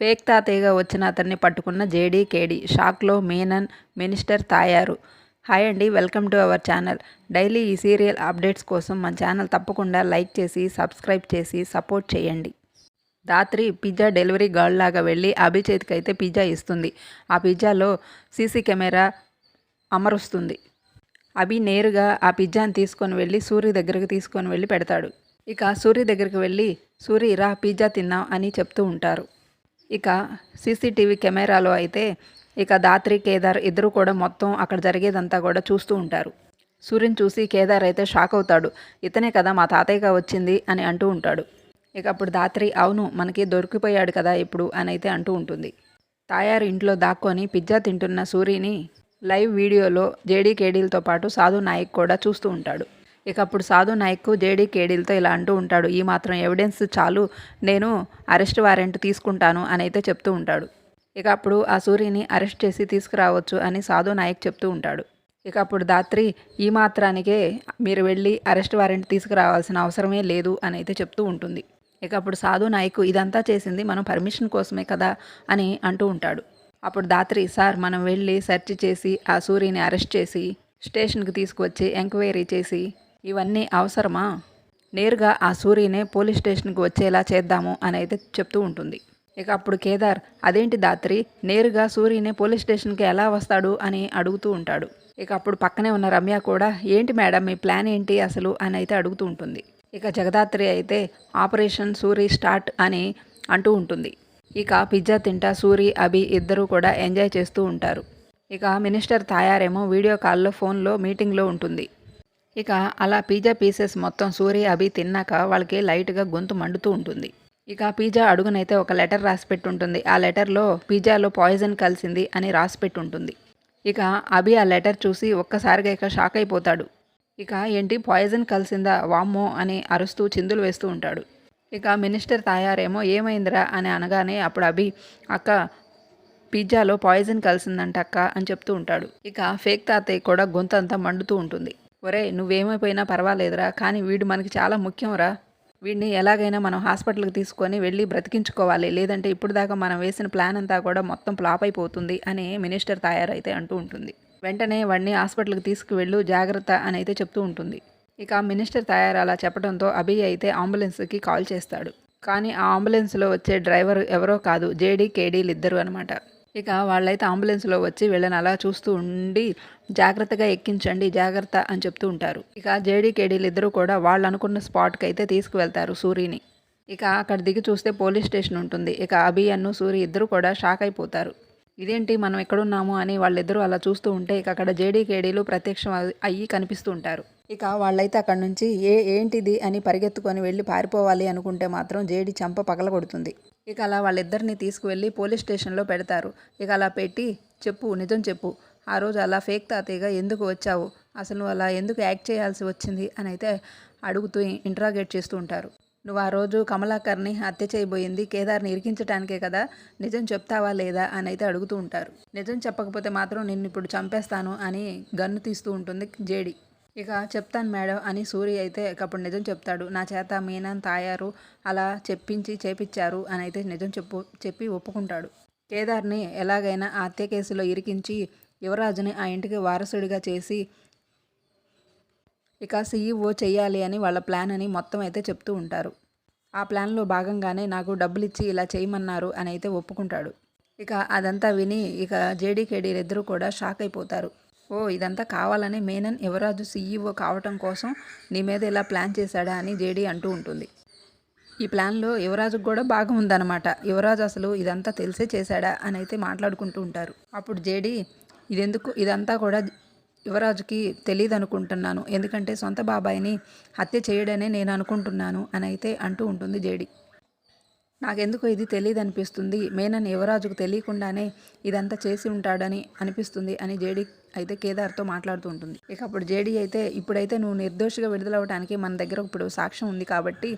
Fake తాతయ్యగా వచ్చిన అతన్ని పట్టుకున్న జేడీ కేడీ షాక్లో మీనన్ మినిస్టర్ తాయారు. హాయ్ అండి welcome to our channel. Daily ఈ సీరియల్ అప్డేట్స్ కోసం మన ఛానల్ తప్పకుండా లైక్ చేసి సబ్స్క్రైబ్ చేసి సపోర్ట్ చేయండి. రాత్రి పిజ్జా డెలివరీ గర్ల్ లాగా వెళ్ళి అభి చేతికైతే పిజ్జా ఇస్తుంది. ఆ పిజ్జాలో సీసీ కెమెరా అమరుస్తుంది. అభి నేరుగా ఆ పిజ్జాని తీసుకొని వెళ్ళి సూర్య దగ్గరికి తీసుకొని వెళ్ళి పెడతాడు. ఇక సూర్య దగ్గరికి వెళ్ళి సూర్య రా పిజ్జా తిన్నాం అని చెప్తూ ఉంటారు. ఇక సీసీటీవీ కెమెరాలో అయితే ఇక దాత్రి కేదార్ ఇద్దరు కూడా మొత్తం అక్కడ జరిగేదంతా కూడా చూస్తూ ఉంటారు. సూర్యుని చూసి కేదార్ అయితే షాక్ అవుతాడు. ఇతనే కదా మా తాతయ్యగా వచ్చింది అని అంటూ ఉంటాడు. ఇక అప్పుడు దాత్రి అవును మనకి దొరికిపోయాడు కదా ఇప్పుడు అని అయితే అంటూ ఉంటుంది. తాయారు ఇంట్లో దాక్కొని పిజ్జా తింటున్న సూరిని లైవ్ వీడియోలో జేడీ కేడీలతో పాటు సాధు నాయక్ కూడా చూస్తూ ఉంటాడు. ఇక అప్పుడు సాధు నాయక్ జేడీ కేడీలతో ఇలా అంటూ ఉంటాడు ఈ మాత్రం ఎవిడెన్స్ చాలు నేను అరెస్ట్ వారెంట్ తీసుకుంటాను అని అయితే చెప్తూ ఉంటాడు. ఇక అప్పుడు ఆ సూర్యని అరెస్ట్ చేసి తీసుకురావచ్చు అని సాధు నాయక్ చెప్తూ ఉంటాడు. ఇక అప్పుడు దాత్రి ఈ మాత్రానికే మీరు వెళ్ళి అరెస్ట్ వారెంట్ తీసుకురావాల్సిన అవసరమే లేదు అని అయితే చెప్తూ ఉంటుంది. ఇక అప్పుడు సాధు నాయక్ ఇదంతా చేసింది మనం పర్మిషన్ కోసమే కదా అని అంటూ ఉంటాడు. అప్పుడు దాత్రి సార్ మనం వెళ్ళి సెర్చ్ చేసి ఆ సూర్యని అరెస్ట్ చేసి స్టేషన్కి తీసుకువచ్చి ఎంక్వైరీ చేసి ఇవన్నీ అవసరమా? నేరుగా ఆ సూరినే పోలీస్ స్టేషన్కి వచ్చేలా చేద్దాము అని అయితే చెప్తూ ఉంటుంది. ఇక అప్పుడు కేదార్ అదేంటి దాత్రి? నేరుగా సూరినే పోలీస్ స్టేషన్కి ఎలా వస్తాడు? అని అడుగుతూ ఉంటాడు. ఇక అప్పుడు పక్కనే ఉన్న రమ్య కూడా ఏంటి మేడం మీ ప్లాన్ ఏంటి అసలు? అని అయితే అడుగుతూ ఉంటుంది. ఇక జగదాత్రి అయితే ఆపరేషన్ సూరి స్టార్ట్ అని అంటూ ఉంటుంది. ఇక పిజ్జా తింటా సూరి అభి ఇద్దరూ కూడా ఎంజాయ్ చేస్తూ ఉంటారు. ఇక మినిస్టర్ తాయారేమో వీడియో కాల్లో ఫోన్లో మీటింగ్లో ఉంటుంది. ఇక అలా పిజ్జా పీసెస్ మొత్తం సూర్య అభి తిన్నాక వాళ్ళకి లైట్గా గొంతు మండుతూ ఉంటుంది. ఇక పిజ్జా అడుగునైతే ఒక లెటర్ రాసి పెట్టుంటుంది ఆ లెటర్లో పిజ్జాలో పాయిజన్ కలిసింది అని రాసి పెట్టుంటుంది ఇక అభి ఆ లెటర్ చూసి ఒక్కసారిగా ఇక షాక్ అయిపోతాడు. ఇక ఏంటి పాయిజన్ కలిసిందా? వామ్మో అని అరుస్తూ చిందులు వేస్తూ ఉంటాడు. ఇక మినిస్టర్ తాయారేమో ఏమైందిరా అని అనగానే అప్పుడు అభి అక్క పిజ్జాలో పాయిజన్ కలిసిందంట అక్క అని చెప్తూ ఉంటాడు. ఇక ఫేక్ తాతయ్య కూడా గొంతంతా మండుతూ ఉంటుంది. ఒరే నువ్వేమైపోయినా పర్వాలేదురా కానీ వీడు మనకి చాలా ముఖ్యంరా. వీడిని ఎలాగైనా మనం హాస్పిటల్కి తీసుకొని వెళ్ళి బ్రతికించుకోవాలి. లేదంటే ఇప్పుడు దాకా మనం వేసిన ప్లాన్ అంతా కూడా మొత్తం ఫ్లాప్ అయిపోతుంది అని మినిస్టర్ తయారైతే అంటూ ఉంటుంది. వెంటనే వాడిని హాస్పిటల్కి తీసుకువెళ్ళు జాగ్రత్త అని అయితే చెప్తూ ఉంటుంది. ఇక మినిస్టర్ తయారు అలా చెప్పడంతో అభి అయితే అంబులెన్స్కి కాల్ చేస్తాడు. కానీ ఆ అంబులెన్స్లో వచ్చే డ్రైవర్ ఎవరో కాదు జేడీ కేడీలు ఇద్దరు అనమాట. ఇక వాళ్ళైతే అంబులెన్స్లో వచ్చి వీళ్ళని అలా చూస్తూ ఉండి జాగ్రత్తగా ఎక్కించండి జాగ్రత్త అని చెప్తూ ఉంటారు. ఇక జేడీ కేడీలు ఇద్దరు కూడా వాళ్ళు అనుకున్న స్పాట్కి అయితే తీసుకువెళ్తారు సూరిని. ఇక అక్కడ దిగి చూస్తే పోలీస్ స్టేషన్ ఉంటుంది. ఇక అభి అన్ను సూరి ఇద్దరు కూడా షాక్ అయిపోతారు. ఇదేంటి మనం ఎక్కడున్నాము అని వాళ్ళిద్దరూ అలా చూస్తూ ఉంటే ఇక అక్కడ జేడీ కేడీలు ప్రత్యక్షం అయ్యి కనిపిస్తూ ఉంటారు. ఇక వాళ్ళైతే అక్కడ నుంచి ఏ ఏంటిది అని పరిగెత్తుకొని వెళ్ళి పారిపోవాలి అనుకుంటే మాత్రం జేడీ చంప పగలగొడుతుంది. ఇక అలా వాళ్ళిద్దరిని తీసుకువెళ్ళి పోలీస్ స్టేషన్లో పెడతారు. ఇక అలా పెట్టి చెప్పు నిజం చెప్పు. ఆ రోజు అలా ఫేక్ తాతయ్యగా ఎందుకు వచ్చావు? అసలు నువ్వు అలా ఎందుకు యాక్ట్ చేయాల్సి వచ్చింది? అని అయితే అడుగుతూ ఇంట్రాగేట్ చేస్తూ ఉంటారు. నువ్వు ఆ రోజు కమలాకర్ని హత్య చేయబోయింది కేదార్ని ఇరికించడానికే కదా? నిజం చెప్తావా లేదా? అని అయితే అడుగుతూ ఉంటారు. నిజం చెప్పకపోతే మాత్రం నిన్ను ఇప్పుడు చంపేస్తాను అని గన్ను తీస్తూ ఉంటుంది జేడి. ఇక చెప్తాను మేడం అని సూరి అయితే అప్పుడు నిజం చెప్తాడు. నా చేత మీనాన్ తాయారు అలా చెప్పించి చేపించారు అని అయితే నిజం చెప్పు చెప్పి ఒప్పుకుంటాడు. కేదార్ని ఎలాగైనా ఆ హత్య కేసులో ఇరికించి యువరాజుని ఆ ఇంటికి వారసుడిగా చేసి ఇక సీఈఓ చేయాలి అని వాళ్ళ ప్లాన్ అని మొత్తం అయితే చెప్తూ ఉంటారు. ఆ ప్లాన్లో భాగంగానే నాకు డబ్బులు ఇచ్చి ఇలా చేయమన్నారు అని అయితే ఒప్పుకుంటాడు. ఇక అదంతా విని ఇక జేడీకేడీ ఇద్దరు కూడా షాక్ అయిపోతారు. ఓ ఇదంతా కావాలని మేనన్ యువరాజు సీఈఓ కావటం కోసం నీ మీద ఇలా ప్లాన్ చేశాడా అని జేడీ అంటూ ఉంటుంది. ఈ ప్లాన్లో యువరాజుకు కూడా భాగం ఉందన్నమాట. యువరాజు అసలు ఇదంతా తెలిసే చేశాడా అని అయితే మాట్లాడుకుంటూ ఉంటారు. అప్పుడు జేడీ ఇదెందుకు? ఇదంతా కూడా యువరాజుకి తెలియదు అనుకుంటున్నాను ఎందుకంటే సొంత బాబాయిని హత్య చేయడనే నేను అనుకుంటున్నాను అని అయితే అంటూ ఉంటుంది జేడీ. నాకెందుకు ఇది తెలియదు అనిపిస్తుంది మేనన్ యువరాజుకు తెలియకుండానే ఇదంతా చేసి ఉంటాడని అనిపిస్తుంది అని జేడీ అయితే కేదార్తో మాట్లాడుతూ ఉంటుంది. ఇక అప్పుడు జేడీ అయితే ఇప్పుడైతే నువ్వు నిర్దోషిగా విడుదలవ్వడానికి మన దగ్గర ఇప్పుడు సాక్ష్యం ఉంది కాబట్టి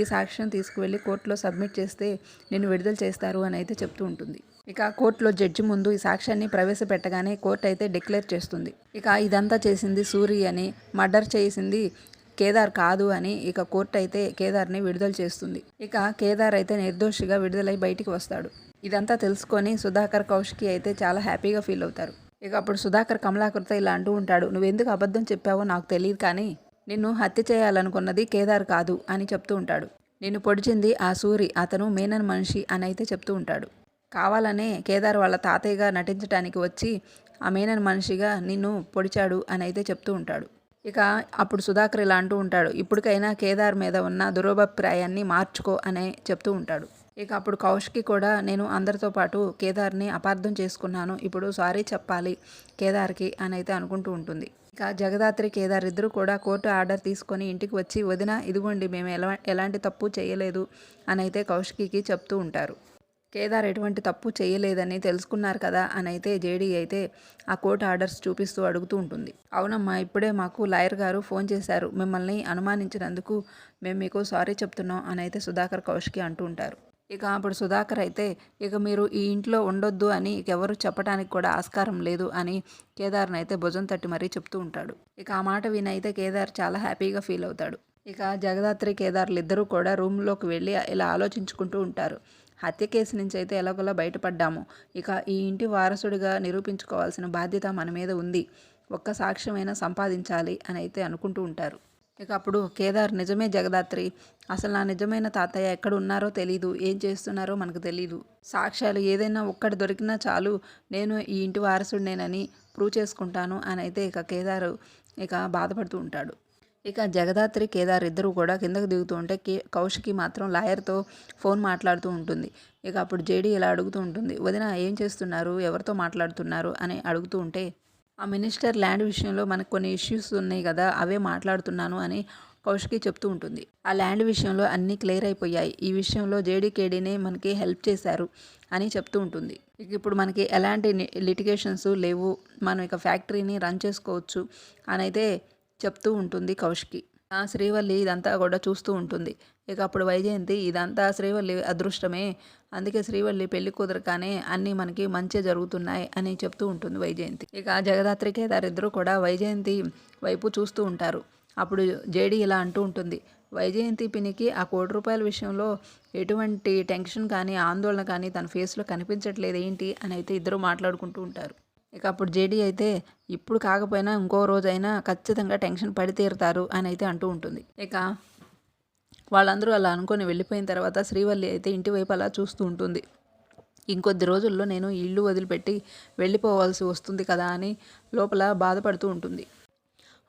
ఈ సాక్ష్యం తీసుకువెళ్ళి కోర్టులో సబ్మిట్ చేస్తే నేను విడుదల చేస్తారు అని అయితే చెప్తూ ఉంటుంది. ఇక కోర్టులో జడ్జి ముందు ఈ సాక్ష్యాన్ని ప్రవేశపెట్టగానే కోర్టు అయితే డిక్లేర్ చేస్తుంది. ఇక ఇదంతా చేసింది సూరి అని మర్డర్ చేసింది కేదార్ కాదు అని ఇక కోర్టు అయితే కేదార్ని విడుదల చేస్తుంది. ఇక కేదార్ అయితే నిర్దోషిగా విడుదలై బయటికి వస్తాడు. ఇదంతా తెలుసుకొని సుధాకర్ కౌశికి అయితే చాలా హ్యాపీగా ఫీల్ అవుతారు. ఇక అప్పుడు సుధాకర్ కమలాకర్తో ఇలా అంటూ ఉంటాడు నువ్వెందుకు అబద్ధం చెప్పావో నాకు తెలియదు కానీ నిన్ను హత్య చేయాలనుకున్నది కేదార్ కాదు అని చెప్తూ ఉంటాడు. నిన్ను పొడిచింది ఆ సూరి అతను మేనన్ మనిషి అని అయితే చెప్తూ ఉంటాడు. కావాలనే కేదార్ వాళ్ళ తాతయ్యగా నటించడానికి వచ్చి ఆ మేనన్ మనిషిగా నిన్ను పొడిచాడు అని అయితే చెప్తూ ఉంటాడు. ఇక అప్పుడు సుధాకర్ ఇలా అంటూ ఉంటాడు ఇప్పటికైనా కేదార్ మీద ఉన్న దురభిప్రాయాన్ని మార్చుకో అనే చెప్తూ ఉంటాడు. ఇక అప్పుడు కౌష్కి కూడా నేను అందరితో పాటు కేదార్ని అపార్థం చేసుకున్నాను ఇప్పుడు సారీ చెప్పాలి కేదార్కి అని అయితే అనుకుంటూ ఉంటుంది. ఇక జగదాత్రి కేదార్ ఇద్దరు కూడా కోర్టు ఆర్డర్ తీసుకొని ఇంటికి వచ్చి వదిన ఇదిగోండి మేము ఎలా ఎలాంటి తప్పు చేయలేదు అని అయితే కౌశికి చెప్తూ ఉంటారు. కేదార్ ఎటువంటి తప్పు చేయలేదని తెలుసుకున్నారు కదా అని అయితే జేడీ అయితే ఆ కోర్టు ఆర్డర్స్ చూపిస్తూ అడుగుతూ ఉంటుంది. అవునమ్మా ఇప్పుడే మాకు లాయర్ గారు ఫోన్ చేశారు. మిమ్మల్ని అనుమానించినందుకు మేము మీకు సారీ చెప్తున్నాం అని అయితే సుధాకర్ కౌశికి అంటూ ఉంటారు. ఇక అప్పుడు సుధాకర్ అయితే ఇక మీరు ఈ ఇంట్లో ఉండొద్దు అని ఎవరు చెప్పడానికి కూడా ఆస్కారం లేదు అని కేదార్ని అయితే భుజం తట్టి మరీ చెప్తూ ఉంటాడు. ఇక ఆ మాట విని అయితే కేదార్ చాలా హ్యాపీగా ఫీల్ అవుతాడు. ఇక జగదాత్రి కేదార్లు ఇద్దరూ కూడా రూమ్లోకి వెళ్ళి ఇలా ఆలోచించుకుంటూ ఉంటారు. హత్య కేసు నుంచి అయితే ఎలాగోలా బయటపడ్డాము. ఇక ఈ ఇంటి వారసుడిగా నిరూపించుకోవాల్సిన బాధ్యత మన మీద ఉంది. ఒక్క సాక్ష్యమైనా సంపాదించాలి అని అయితే అనుకుంటూ ఉంటారు. ఇక అప్పుడు కేదార్ నిజమే జగదాత్రి. అసలు నా నిజమైన తాతయ్య ఎక్కడ ఉన్నారో తెలీదు. ఏం చేస్తున్నారో మనకు తెలీదు. సాక్ష్యాలు ఏదైనా ఒక్కటి దొరికినా చాలు నేను ఈ ఇంటి వారసుడినేనని ప్రూవ్ చేసుకుంటాను అని అయితే ఇక కేదారు ఇక బాధపడుతూ ఉంటాడు. ఇక జగదాత్రి కేదార్ ఇద్దరు కూడా కిందకు దిగుతూ ఉంటే కే కౌశికి మాత్రం లాయర్తో ఫోన్ మాట్లాడుతూ ఉంటుంది. ఇక అప్పుడు జేడీ ఇలా అడుగుతూ ఉంటుంది వదిన ఏం చేస్తున్నారు? ఎవరితో మాట్లాడుతున్నారు? అని అడుగుతూ ఉంటే ఆ మినిస్టర్ ల్యాండ్ విషయంలో మనకు కొన్ని ఇష్యూస్ ఉన్నాయి కదా అవే మాట్లాడుతున్నాను అని కౌశికి చెప్తూ ఉంటుంది. ఆ ల్యాండ్ విషయంలో అన్నీ క్లియర్ అయిపోయాయి. ఈ విషయంలో జేడీకేడీనే మనకి హెల్ప్ చేశారు అని చెప్తూ ఉంటుంది. ఇక ఇప్పుడు మనకి ఎలాంటి లిటిగేషన్స్ లేవు. మనం ఇక ఫ్యాక్టరీని రన్ చేసుకోవచ్చు. అని అయితే చెప్తూ ఉంటుంది కౌశికి. ఆ శ్రీవల్లి ఇదంతా కూడా చూస్తూ ఉంటుంది. ఇక అప్పుడు వైజయంతి ఇదంతా శ్రీవల్లి అదృష్టమే. అందుకే శ్రీవల్లి పెళ్ళి కుదరకానే అన్నీ మనకి మంచి జరుగుతున్నాయి అని చెప్తూ ఉంటుంది వైజయంతి. ఇక జగదాత్రి కేదారిద్దరూ కూడా వైజయంతి వైపు చూస్తూ ఉంటారు. అప్పుడు జేడి ఇలా అంటూ ఉంటుంది వైజయంతి పినికి ఆ కోటి రూపాయల విషయంలో ఎటువంటి టెన్షన్ కానీ ఆందోళన కానీ తన ఫేస్లో కనిపించట్లేదు ఏంటి? అని అయితే ఇద్దరు మాట్లాడుకుంటూ ఉంటారు. ఇక అప్పుడు జేడీ అయితే ఇప్పుడు కాకపోయినా ఇంకో రోజైనా ఖచ్చితంగా టెన్షన్ పడి తీరుతారు అని అయితే అంటూ ఉంటుంది. ఇక వాళ్ళందరూ అలా అనుకొని వెళ్ళిపోయిన తర్వాత శ్రీవల్లి అయితే ఇంటి వైపు అలా చూస్తూ ఉంటుంది. ఇంకొద్ది రోజుల్లో నేను ఇల్లు వదిలిపెట్టి వెళ్ళిపోవాల్సి వస్తుంది కదా అని లోపల బాధపడుతూ ఉంటుంది.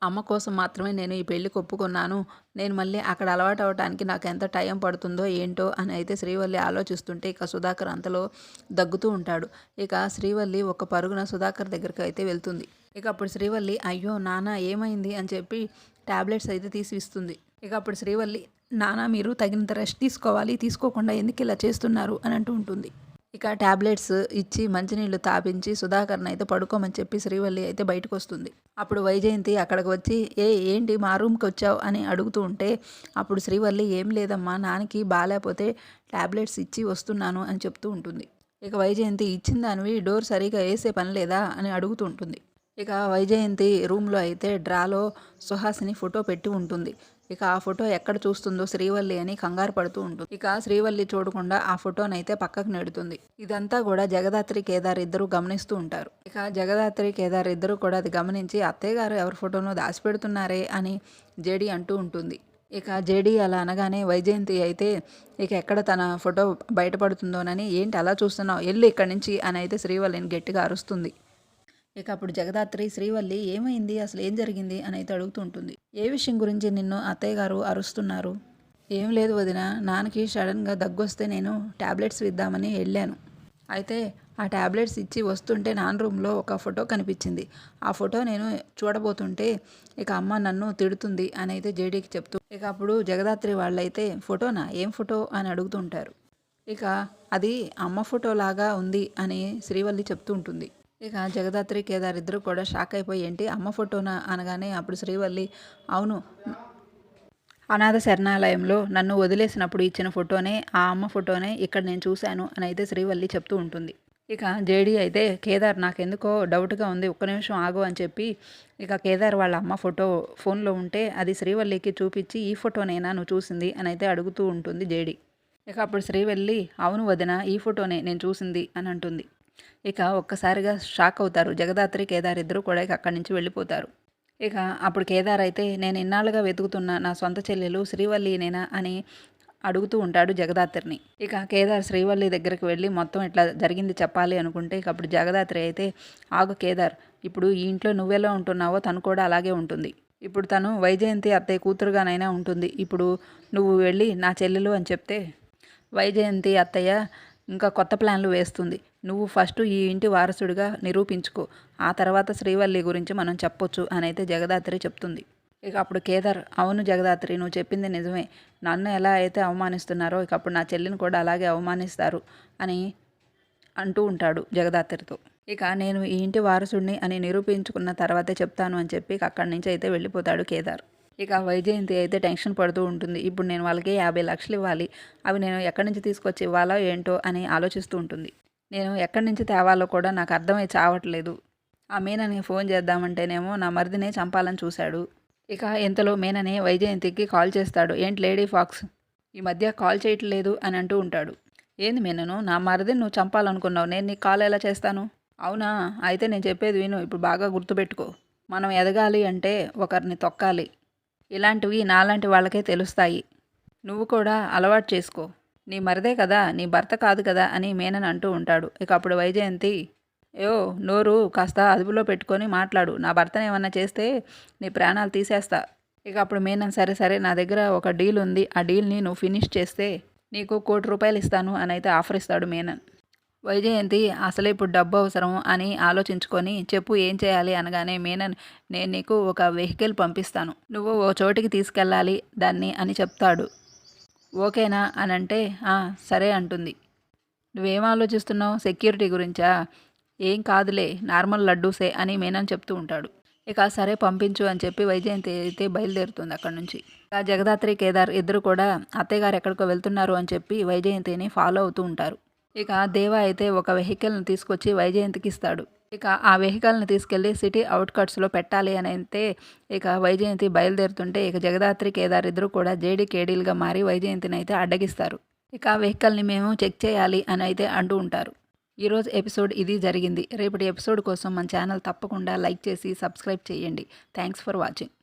అమ్మ కోసం మాత్రమే నేను ఈ పెళ్ళికి ఒప్పుకున్నాను. నేను మళ్ళీ అక్కడ అలవాటు అవడానికి నాకు ఎంత టైం పడుతుందో ఏంటో అని అయితే శ్రీవల్లి ఆలోచిస్తుంటే ఇక సుధాకర్ అంతలో దగ్గుతూ ఉంటాడు. ఇక శ్రీవల్లి ఒక పరుగున సుధాకర్ దగ్గరికి అయితే వెళ్తుంది. ఇక అప్పుడు శ్రీవల్లి అయ్యో నాన్న ఏమైంది? అని చెప్పి ట్యాబ్లెట్స్ అయితే తీసివిస్తుంది ఇక అప్పుడు శ్రీవల్లి నానా మీరు తగినంత రెస్ట్ తీసుకోవాలి. తీసుకోకుండా ఎందుకు ఇలా చేస్తున్నారు? అని అంటూ ఉంటుంది. ఇక ట్యాబ్లెట్స్ ఇచ్చి మంచినీళ్ళు తాపించి సుధాకర్ని అయితే పడుకోమని చెప్పి శ్రీవల్లి అయితే బయటకు వస్తుంది అప్పుడు వైజయంతి అక్కడికి వచ్చి ఏ ఏంటి మా రూమ్కి వచ్చావు? అని అడుగుతూ ఉంటే అప్పుడు శ్రీవల్లి ఏం లేదమ్మా నాన్నకి బాగాలేకపోతే ట్యాబ్లెట్స్ ఇచ్చి వస్తున్నాను అని చెప్తూ ఉంటుంది. ఇక వైజయంతి ఇచ్చిన దానివి డోర్ సరిగా వేసే పని లేదా? అని అడుగుతూ ఉంటుంది. ఇక వైజయంతి రూమ్లో అయితే డ్రాలో సుహాసిని ఫోటో పెట్టి ఉంటుంది. ఇక ఆ ఫోటో ఎక్కడ చూస్తుందో శ్రీవల్లి అని కంగారు పడుతూ ఉంటుంది. ఇక శ్రీవల్లి చూడకుండా ఆ ఫోటోనైతే పక్కకు నెడుతుంది. ఇదంతా కూడా జగదాత్రి కేదార్ ఇద్దరు గమనిస్తూ ఉంటారు. ఇక జగదాత్రి కేదార్ ఇద్దరు కూడా అది గమనించి అత్తయ్య గారు ఎవరి ఫోటోను దాచిపెడుతున్నారే అని జేడి అంటూ ఉంటుంది. ఇక జేడి అలా అనగానే వైజయంతి అయితే ఇక ఎక్కడ తన ఫోటో బయటపడుతుందోనని ఏంటి అలా చూస్తున్నావు? ఎల్లు ఇక్కడి నుంచి అని అయితే శ్రీవల్లిని గట్టిగా అరుస్తుంది. ఇక అప్పుడు జగదాత్రి శ్రీవల్లి ఏమైంది? అసలు ఏం జరిగింది? అని అయితే అడుగుతుంటుంది. ఏ విషయం గురించి నిన్ను అత్తయ్య గారు అరుస్తున్నారు? ఏం లేదు వదిన. నాన్నకి సడన్గా దగ్గొస్తే నేను ట్యాబ్లెట్స్ ఇద్దామని వెళ్ళాను. అయితే ఆ ట్యాబ్లెట్స్ ఇచ్చి వస్తుంటే నాన్న రూమ్లో ఒక ఫోటో కనిపించింది. ఆ ఫోటో నేను చూడబోతుంటే ఇక అమ్మ నన్ను తిడుతుంది అని అయితే జేడీకి చెప్తూ ఇక అప్పుడు జగదాత్రి వాళ్ళైతే ఫోటోనా? ఏం ఫోటో? అని అడుగుతుంటారు. ఇక అది అమ్మ ఫోటో లాగా ఉంది అని శ్రీవల్లి చెప్తూ ఉంటుంది. ఇక జగదాత్రి కేదార్ ఇద్దరు కూడా షాక్ అయిపోయి ఏంటి? అమ్మ ఫోటోన? అనగానే అప్పుడు శ్రీవల్లి అవును. అనాథ శరణాలయంలో నన్ను వదిలేసినప్పుడు ఇచ్చిన ఫోటోనే ఆ అమ్మ ఫోటోనే ఇక్కడ నేను చూశాను అని అయితే శ్రీవల్లి చెప్తూ ఉంటుంది. ఇక జేడీ అయితే కేదార్ నాకెందుకో డౌట్గా ఉంది. ఒక్క నిమిషం ఆగు అని చెప్పి ఇక కేదార్ వాళ్ళ అమ్మ ఫోటో ఫోన్లో ఉంటే అది శ్రీవల్లికి చూపించి ఈ ఫోటోనేనా నువ్వు చూసింది? అని అయితే అడుగుతూ ఉంటుంది జేడీ. ఇక అప్పుడు శ్రీవల్లి అవును వదిన ఈ ఫోటోనే నేను చూసింది అని అంటుంది. ఇక ఒక్కసారిగా షాక్ అవుతారు. జగదాత్రి కేదార్ ఇద్దరు కూడా ఇక అక్కడి నుంచి వెళ్ళిపోతారు. ఇక అప్పుడు కేదార్ అయితే నేను ఇన్నాళ్ళుగా వెతుకుతున్న నా సొంత చెల్లెలు శ్రీవల్లినేనా అని అడుగుతూ ఉంటాడు జగదాత్రిని. ఇక కేదార్ శ్రీవల్లి దగ్గరికి వెళ్ళి మొత్తం ఇట్లా జరిగింది చెప్పాలి అనుకుంటే ఇక అప్పుడు జగదాత్రి అయితే ఆగు కేదార్ ఇప్పుడు ఈ ఇంట్లో నువ్వెలా ఉంటున్నావో తను కూడా అలాగే ఉంటుంది. ఇప్పుడు తను వైజయంతి అత్తయ్య కూతురుగానైనా ఉంటుంది. ఇప్పుడు నువ్వు వెళ్ళి నా చెల్లెలు అని చెప్తే వైజయంతి అత్తయ్య ఇంకా కొత్త ప్లాన్లు వేస్తుంది. నువ్వు ఫస్ట్ ఈ ఇంటి వారసుడిగా నిరూపించుకో. ఆ తర్వాత శ్రీవల్లి గురించి మనం చెప్పొచ్చు అని అయితే జగదాత్రి చెప్తుంది. ఇక అప్పుడు కేదార్ అవును జగదాత్రి నువ్వు చెప్పింది నిజమే. నన్ను ఎలా అయితే అవమానిస్తున్నారో ఇక అప్పుడు నా చెల్లిని కూడా అలాగే అవమానిస్తారు అని అంటూ ఉంటాడు జగదాత్రితో. ఇక నేను ఈ ఇంటి వారసుడిని అని నిరూపించుకున్న తర్వాతే చెప్తాను అని చెప్పి ఇక అక్కడి నుంచి అయితే వెళ్ళిపోతాడు కేదార్. ఇక వైజయంతి అయితే టెన్షన్ పడుతూ ఉంటుంది. ఇప్పుడు నేను వాళ్ళకి యాభై లక్షలు ఇవ్వాలి. అవి నేను ఎక్కడి నుంచి తీసుకొచ్చి ఇవ్వాలో ఏంటో అని ఆలోచిస్తూ ఉంటుంది. నేను ఎక్కడి నుంచి తేవాలో కూడా నాకు అర్థమై చావట్లేదు. ఆ మీనని ఫోన్ చేద్దామంటేనేమో నా మరిదినే చంపాలని చూశాడు. ఇక ఇంతలో మేననే వైజయంతికి కాల్ చేస్తాడు. ఏంటి లేడీ ఫాక్స్? ఈ మధ్య కాల్ చేయట్లేదు అని అంటూ ఉంటాడు. ఏంది మేనను? నా మరిదిని నువ్వు చంపాలనుకున్నావు. నేను నీకు కాల్ ఎలా చేస్తాను? అవునా? అయితే నేను చెప్పేది విను. ఇప్పుడు బాగా గుర్తుపెట్టుకో. మనం ఎదగాలి అంటే ఒకరిని తొక్కాలి. ఇలాంటివి నాలాంటి వాళ్ళకే తెలుస్తాయి. నువ్వు కూడా అలవాటు చేసుకో. నీ మరదే కదా నీ భర్త కాదు కదా అని మేనని అంటూ ఉంటాడు. ఇక అప్పుడు వైజయంతి ఏయో నోరు కాస్త అదుపులో పెట్టుకొని మాట్లాడు. నా భర్తను ఏమన్నా చేస్తే నీ ప్రాణాలు తీసేస్తా. ఇక అప్పుడు మేనన్ సరే సరే నా దగ్గర ఒక డీల్ ఉంది. ఆ డీల్ని నువ్వు ఫినిష్ చేస్తే నీకు కోటి రూపాయలు ఇస్తాను అని అయితే ఆఫర్ ఇస్తాడు మేనన్. వైజయంతి అసలు ఇప్పుడు డబ్బు అవసరం అని ఆలోచించుకొని చెప్పు ఏం చేయాలి? అనగానే మేనన్ నేను నీకు ఒక వెహికల్ పంపిస్తాను. నువ్వు ఓ చోటికి తీసుకెళ్ళాలి దాన్ని అని చెప్తాడు. ఓకేనా అని అంటే సరే అంటుంది. నువ్వేం ఆలోచిస్తున్నావు? సెక్యూరిటీ గురించా? ఏం కాదులే నార్మల్ లడ్డూసే అని మేనన్ చెప్తూ ఉంటాడు. ఇక సరే పంపించు అని చెప్పి వైజయంతి అయితే బయలుదేరుతుంది అక్కడ నుంచి. ఇక జగదాత్రి కేదార్ ఇద్దరు కూడా అత్తయ్య గారు ఎక్కడికో వెళ్తున్నారు అని చెప్పి వైజయంతిని ఫాలో అవుతూ ఉంటారు. ఇక దేవా అయితే ఒక వెహికల్ని తీసుకొచ్చి వైజయంతికి ఇస్తాడు. ఇక ఆ వెహికల్ని తీసుకెళ్ళి సిటీ అవుట్కట్స్లో పెట్టాలి అని అయితే ఇక వైజయంతి బయలుదేరుతుంటే ఇక జగదాత్రి కేదార్ ఇద్దరు కూడా జేడీ కేడీలుగా మారి వైజయంతిని అయితే అడ్డగిస్తారు. ఇక ఆ వెహికల్ని మేము చెక్ చేయాలి అని అయితే అంటూ ఉంటారు. ఈరోజు ఎపిసోడ్ ఇది జరిగింది. రేపటి ఎపిసోడ్ కోసం మన ఛానల్ తప్పకుండా లైక్ చేసి సబ్స్క్రైబ్ చేయండి. Thanks for watching.